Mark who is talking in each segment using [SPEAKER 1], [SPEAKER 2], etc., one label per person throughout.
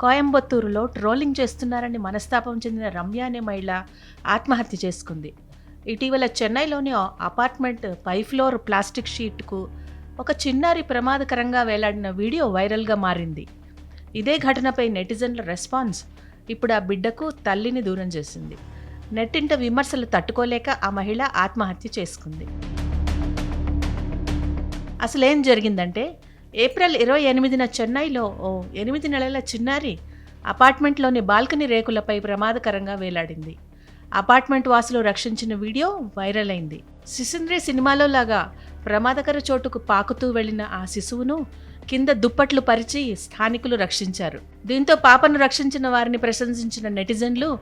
[SPEAKER 1] కోయంబత్తూరులో trolling చేస్తున్నారని మనస్తాపం చెందిన రమ్య అనే మహిళ ఆత్మహత్య చేసుకుంది. ఇటీవల చెన్నైలోని అపార్ట్మెంట్ పై ఫ్లోర్ ప్లాస్టిక్ షీట్కు ఒక చిన్నారి ప్రమాదకరంగా వేలాడిన వీడియో వైరల్గా మారింది. ఇదే ఘటనపై నెటిజన్ల రెస్పాన్స్ ఇప్పుడు ఆ బిడ్డకు తల్లిని దూరం చేసింది. నెట్టింట విమర్శలు తట్టుకోలేక ఆ మహిళ ఆత్మహత్య చేసుకుంది. అసలేం జరిగిందంటే ఏప్రిల్ ఇరవై ఎనిమిదిన చెన్నైలో ఓ ఎనిమిది నెలల చిన్నారి అపార్ట్మెంట్లోని బాల్కనీ రేకులపై ప్రమాదకరంగా వేలాడింది. అపార్ట్మెంట్ వాసులు రక్షించిన వీడియో వైరల్ అయింది. సిసింద్రి సినిమాలో లాగా ప్రమాదకర చోటుకు పాకుతూ వెళ్ళిన ఆ శిశువును కింద దుప్పట్లు పరిచి స్థానికులు రక్షించారు. దీంతో పాపను రక్షించిన వారిని ప్రశంసించిన నెటిజన్లు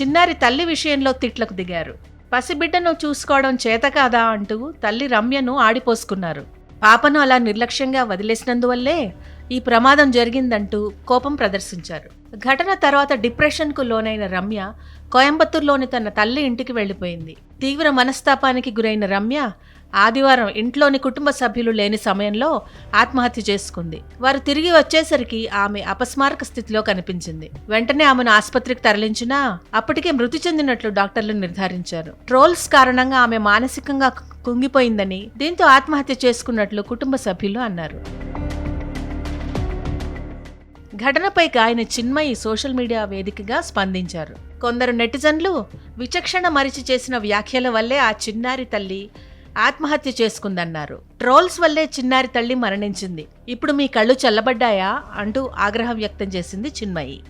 [SPEAKER 1] చిన్నారి తల్లి విషయంలో తిట్లకు దిగారు. పసిబిడ్డను చూసుకోవడం చేత కాదా అంటూ తల్లి రమ్యను ఆడిపోసుకున్నారు. పాపను అలా నిర్లక్ష్యంగా వదిలేసినందువల్లే ఈ ప్రమాదం జరిగిందంటూ కోపం ప్రదర్శించారు. ఘటన తర్వాత డిప్రెషన్కు లోనైన రమ్య కోయంబత్తూరులోని తన తల్లి ఇంటికి వెళ్ళిపోయింది. తీవ్ర మనస్తాపానికి గురైన రమ్య ఆదివారం ఇంట్లోని కుటుంబ సభ్యులు లేని సమయంలో ఆత్మహత్య చేసుకుంది. వారు తిరిగి వచ్చేసరికి ఆమె అపస్మారక స్థితిలో కనిపించింది. వెంటనే ఆమెను ఆసుపత్రికి తరలించినా అప్పటికే మృతి చెందినట్లు డాక్టర్లు నిర్ధారించారు. ట్రోల్స్ కారణంగా ఆమె మానసికంగా కుంగిపోయిందని దీంతో ఆత్మహత్య చేసుకున్నట్లు కుటుంబ సభ్యులు అన్నారు. ఘటనపై ఆయన చిన్మయి సోషల్ మీడియా వేదికగా స్పందించారు. కొందరు నెటిజన్లు విచక్షణ మరిచి చేసిన వ్యాఖ్యల వల్లే ఆ చిన్నారి తల్లి ఆత్మహత్య చేసుకుందన్నారు. ట్రోల్స్ వల్లే చిన్నారి తల్లి మరణించింది. ఇప్పుడు మీ కళ్ళు చల్లబడ్డాయా? అంటూ ఆగ్రహం వ్యక్తం చేసింది చిన్మయి.